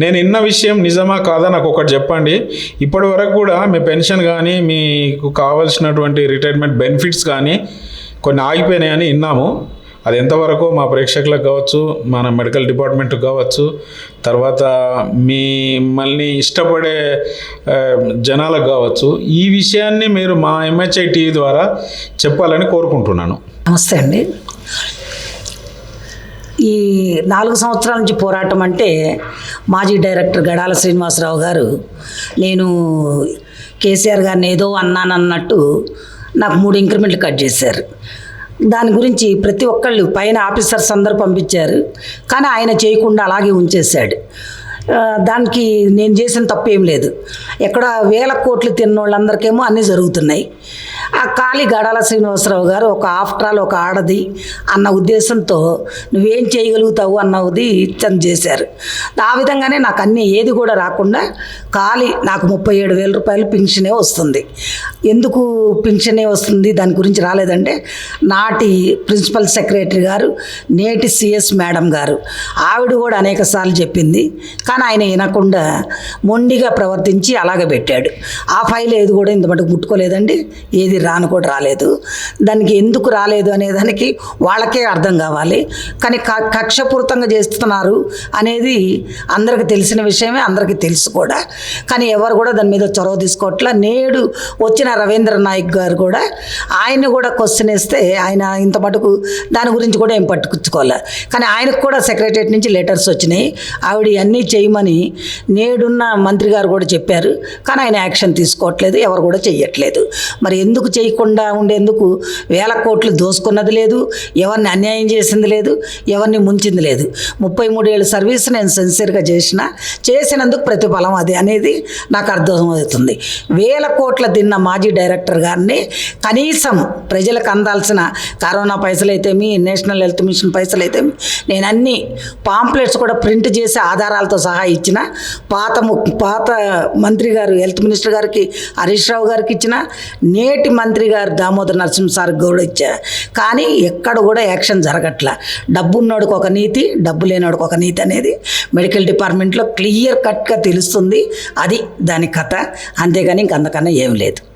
నేను ఇన్న విషయం నిజమా కాదా నాకు ఒకటి చెప్పండి. ఇప్పటి వరకు కూడా మీ పెన్షన్ కానీ మీకు కావాల్సినటువంటి రిటైర్మెంట్ బెనిఫిట్స్ కానీ కొన్ని ఆగిపోయినాయని విన్నాము అది ఎంతవరకు మా ప్రేక్షకులకు కావచ్చు మన మెడికల్ డిపార్ట్మెంట్కి కావచ్చు తర్వాత మిమ్మల్ని ఇష్టపడే జనాలకు కావచ్చు ఈ విషయాన్ని మీరు మా ఎంహెచ్ఐ టీవీ ద్వారా చెప్పాలని కోరుకుంటున్నాను. నమస్తే అండి. ఈ నాలుగు సంవత్సరాల నుంచి పోరాటం అంటే మాజీ డైరెక్టర్ గడాల శ్రీనివాసరావు గారు నేను కేసీఆర్ గారిని ఏదో అన్నానన్నట్టు నాకు మూడు ఇంక్రిమెంట్లు కట్ చేశారు. దాని గురించి ప్రతి ఒక్కళ్ళు పైన ఆఫీసర్స్ అందరు పంపించారు. కానీ ఆయన చేయకుండా అలాగే ఉంచేశాడు. దానికి నేను చేసిన తప్పు ఏం లేదు. ఎక్కడ వేల కోట్లు తిన్న వాళ్ళందరికేమో అన్నీ జరుగుతున్నాయి. ఆ ఖాళీ గడాల శ్రీనివాసరావు గారు ఒక ఆఫ్టర్ ఆల్ ఒక ఆడది అన్న ఉద్దేశంతో నువ్వేం చేయగలుగుతావు అన్నది తను చేశారు. ఆ విధంగానే నాకు అన్నీ ఏది కూడా రాకుండా ఖాళీ నాకు ముప్పై ఏడు వేల రూపాయలు పింఛనే వస్తుంది. ఎందుకు పింఛనే వస్తుంది? దాని గురించి రాలేదంటే నాటి ప్రిన్సిపల్ సెక్రటరీ గారు నేటి సిఎస్ మేడం గారు. ఆవిడ కూడా అనేక సార్లు చెప్పింది. కానీ ఆయన వినకుండా మొండిగా ప్రవర్తించి అలాగే పెట్టాడు. ఆ ఫైల్ ఏది కూడా ఇంత మటుకు ముట్టుకోలేదండి. ఏది రాను కూడా రాలేదు. దానికి ఎందుకు రాలేదు అనే దానికి వాళ్ళకే అర్థం కావాలి. కానీ క- కక్షపూరితంగా చేస్తున్నారు అనేది అందరికీ తెలిసిన విషయమే అందరికీ తెలుసు కూడా. కానీ ఎవరు కూడా దాని మీద చొరవ తీసుకోవట్లా. నేడు వచ్చిన రవీంద్ర నాయక్ గారు కూడా ఆయన్ని కూడా క్వశ్చన్ వేస్తే ఆయన ఇంత మటుకు దాని గురించి కూడా ఏం పట్టుకుచ్చుకోవాలి కానీ ఆయనకు కూడా సెక్రటరియట్ నుంచి లెటర్స్ వచ్చినాయి. ఆవిడ అన్నీ చేయమని నేడున్న మంత్రి గారు కూడా చెప్పారు. కానీ ఆయన యాక్షన్ తీసుకోవట్లేదు ఎవరు కూడా చెయ్యట్లేదు. మరి ఎందుకు చేయకుండా ఉండేందుకు వేల కోట్లు దోసుకున్నది లేదు ఎవరిని అన్యాయం చేసింది లేదు ఎవరిని ముంచింది లేదు. ముప్పై మూడేళ్ళ సర్వీస్ నేను సిన్సియర్గా చేసిన చేసినందుకు ప్రతిఫలం అది అనేది నాకు అర్థమవుతుంది. వేల కోట్ల తిన్న మాజీ డైరెక్టర్ గారిని కనీసం ప్రజలకు అందాల్సిన కరోనా పైసలు అయితేమి నేషనల్ హెల్త్ మిషన్ పైసలు అయితేమి నేను అన్ని పాంప్లెట్స్ కూడా ప్రింట్ చేసి ఆధారాలతో సహా ఇచ్చిన పాత పాత మంత్రి గారు హెల్త్ మినిస్టర్ గారికి హరీష్ రావు గారికి ఇచ్చిన నేటి మంత్రి గారు దామోదర్ నరసింహ సార్కి కూడా ఇచ్చా. కానీ ఎక్కడ కూడా యాక్షన్ జరగట్లా. డబ్బు ఉన్నోడికి ఒక నీతి డబ్బు లేనోడికి ఒక నీతి అనేది మెడికల్ డిపార్ట్మెంట్లో క్లియర్ కట్గా తెలుస్తుంది. అది దాని కథ. అంతేగాని ఇంక అంతకన్నా ఏం లేదు.